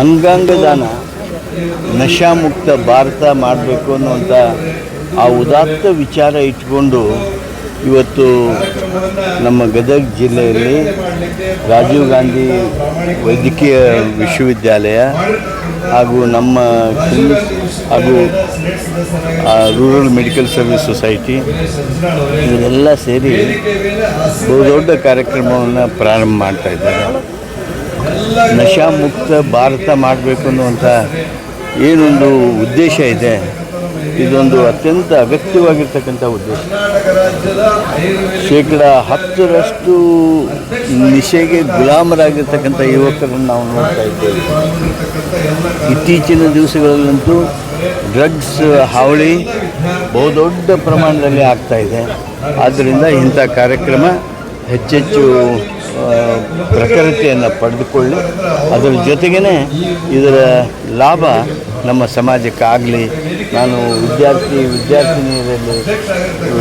ಅಂಗಾಂಗ ದಾನ ನಶಾಮುಕ್ತ ಭಾರತ ಮಾಡಬೇಕು ಅನ್ನುವಂಥ ಆ ಉದಾತ್ತ ವಿಚಾರ ಇಟ್ಕೊಂಡು ಇವತ್ತು ನಮ್ಮ ಗದಗ ಜಿಲ್ಲೆಯಲ್ಲಿ ರಾಜೀವ್ ಗಾಂಧಿ ವೈದ್ಯಕೀಯ ವಿಶ್ವವಿದ್ಯಾಲಯ ಹಾಗೂ ನಮ್ಮ ಹಾಗೂ ರೂರಲ್ ಮೆಡಿಕಲ್ ಸರ್ವಿಸ್ ಸೊಸೈಟಿ ಇವರೆಲ್ಲ ಸೇರಿ ಬಹುದೊಡ್ಡ ಕಾರ್ಯಕ್ರಮವನ್ನು ಪ್ರಾರಂಭ ಮಾಡ್ತಾ ಇದ್ದಾರೆ. ನಶಾಮುಕ್ತ ಭಾರತ ಮಾಡಬೇಕು ಅನ್ನುವಂಥ ಏನೊಂದು ಉದ್ದೇಶ ಇದೆ. ಇದೊಂದು ಅತ್ಯಂತ ಅಗತ್ಯವಾಗಿರ್ತಕ್ಕಂಥ ಉದ್ದೇಶ. ಶೇಕಡ ಹತ್ತರಷ್ಟು ನಿಶೆಗೆ ಗುಲಾಮರಾಗಿರ್ತಕ್ಕಂಥ ಯುವಕರನ್ನು ನಾವು ನೋಡ್ತಾ ಇದ್ದೇವೆ. ಇತ್ತೀಚಿನ ದಿವಸಗಳಲ್ಲಂತೂ ಡ್ರಗ್ಸ್ ಹಾವಳಿ ಬಹುದೊಡ್ಡ ಪ್ರಮಾಣದಲ್ಲಿ ಆಗ್ತಾ ಇದೆ. ಆದ್ದರಿಂದ ಇಂಥ ಕಾರ್ಯಕ್ರಮ ಹೆಚ್ಚೆಚ್ಚು ಪ್ರಖರತೆಯನ್ನು ಪಡೆದುಕೊಳ್ಳಿ. ಅದರ ಜೊತೆಗೇ ಇದರ ಲಾಭ ನಮ್ಮ ಸಮಾಜಕ್ಕಾಗಲಿ. ನಾನು ವಿದ್ಯಾರ್ಥಿ, ವಿದ್ಯಾರ್ಥಿನಿಯರಲ್ಲಿ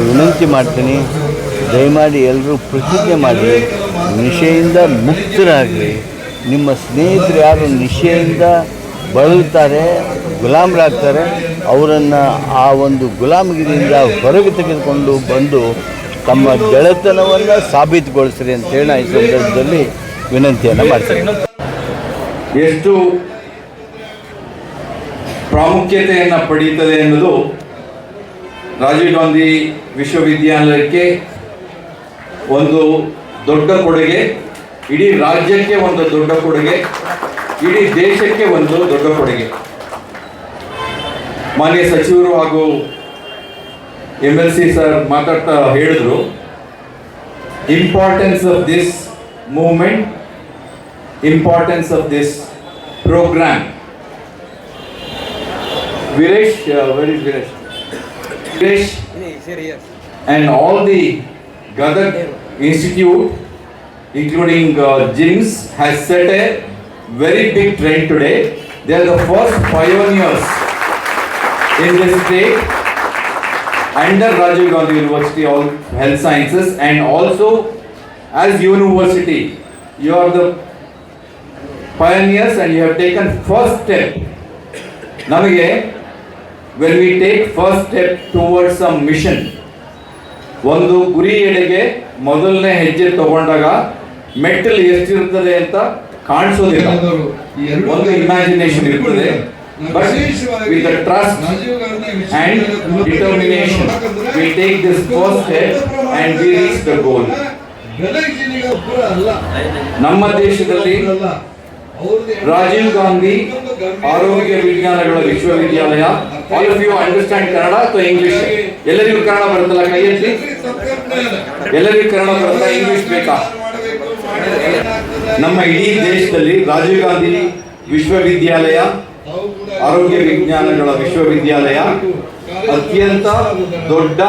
ವಿನಂತಿ ಮಾಡ್ತೀನಿ, ದಯಮಾಡಿ ಎಲ್ಲರೂ ಪ್ರತಿಜ್ಞೆ ಮಾಡಿ ನಿಶೆಯಿಂದ ಮುಕ್ತರಾಗಲಿ ನಿಮ್ಮ ಸ್ನೇಹಿತರು ಯಾರು ನಿಶೆಯಿಂದ ಬಳಲ್ತಾರೆ ಗುಲಾಮರಾಗ್ತಾರೆ, ಅವರನ್ನು ಆ ಒಂದು ಗುಲಾಮಗಿರಿಯಿಂದ ಹೊರಗೆ ತೆಗೆದುಕೊಂಡು ಬಂದು ತಮ್ಮ ಗೆಳೆತನವನ್ನು ಸಾಬೀತುಗೊಳಿಸ್ರಿ ಅಂತೇಳಿ ನಾನು ಈ ಸಂದರ್ಭದಲ್ಲಿ ವಿನಂತಿಯನ್ನು ಮಾಡ್ತೀನಿ. ಎಷ್ಟು ಪ್ರಾಮುಖ್ಯತೆಯನ್ನು ಪಡೀತದೆ ಎನ್ನುವುದು ರಾಜೀವ್ ಗಾಂಧಿ ವಿಶ್ವವಿದ್ಯಾಲಯಕ್ಕೆ ಒಂದು ದೊಡ್ಡ ಕೊಡುಗೆ, ಇಡೀ ರಾಜ್ಯಕ್ಕೆ ಒಂದು ದೊಡ್ಡ ಕೊಡುಗೆ, ಇಡೀ ದೇಶಕ್ಕೆ ಒಂದು ದೊಡ್ಡ ಕೊಡುಗೆ. ಮಾನ್ಯ ಸಚಿವರು ಹಾಗೂ ಎಮ್ ಎಲ್ ಸಿ ಸರ್ ಮಾತಾಡ್ತಾ ಹೇಳಿದ್ರು importance of this movement importance of this program. Viresh, uh, where is Viresh? Viresh and all the Gadag Institute, including uh, gyms, has set a very big trend today. They are the first pioneers in this state under Rajiv Gandhi University of Health Sciences and also as university, you are the pioneers and you have taken first step. ನಮಗೆ when we take first step towards some mission ಒಂದು ಗುರಿ ಎಡೆಗೆ ಮೊದಲನೇ ಹೆಜ್ಜೆ ತಗೊಂಡಾಗ ಮೆಟ್ಟಲು ಎಷ್ಟಿರ್ತದೆ ಅಂತ ಕಾಣಿಸೋದಿಲ್ಲ ಒಂದು ಇಮ್ಯಾಜಿನೇಷನ್ ಇರ್ತದೆ but the trust and determination, we take this first step and we reach the goal. ನಮ್ಮ ದೇಶದಲ್ಲಿ ರಾಜೀವ್ ಗಾಂಧಿ ಆರೋಗ್ಯ ವಿಜ್ಞಾನಗಳ ವಿಶ್ವವಿದ್ಯಾಲಯ all of you understand Kannada ಅಥವಾ ಇಂಗ್ಲಿಷ್ ಎಲ್ಲರಿಗೂ ಕನ್ನಡ ಬರುತ್ತಲ್ಲ ಕೈ ಎತ್ತಿ ಎಲ್ಲರಿಗೂ ಕನ್ನಡ ಬರುತ್ತಾ? ಇಂಗ್ಲಿಷ್ ಬೇಕಾ? ನಮ್ಮ ಇಡೀ ದೇಶದಲ್ಲಿ ರಾಜೀವ್ ಗಾಂಧಿ ವಿಶ್ವವಿದ್ಯಾಲಯ ಆರೋಗ್ಯ ವಿಜ್ಞಾನಗಳ ವಿಶ್ವವಿದ್ಯಾಲಯ ಅತ್ಯಂತ ದೊಡ್ಡ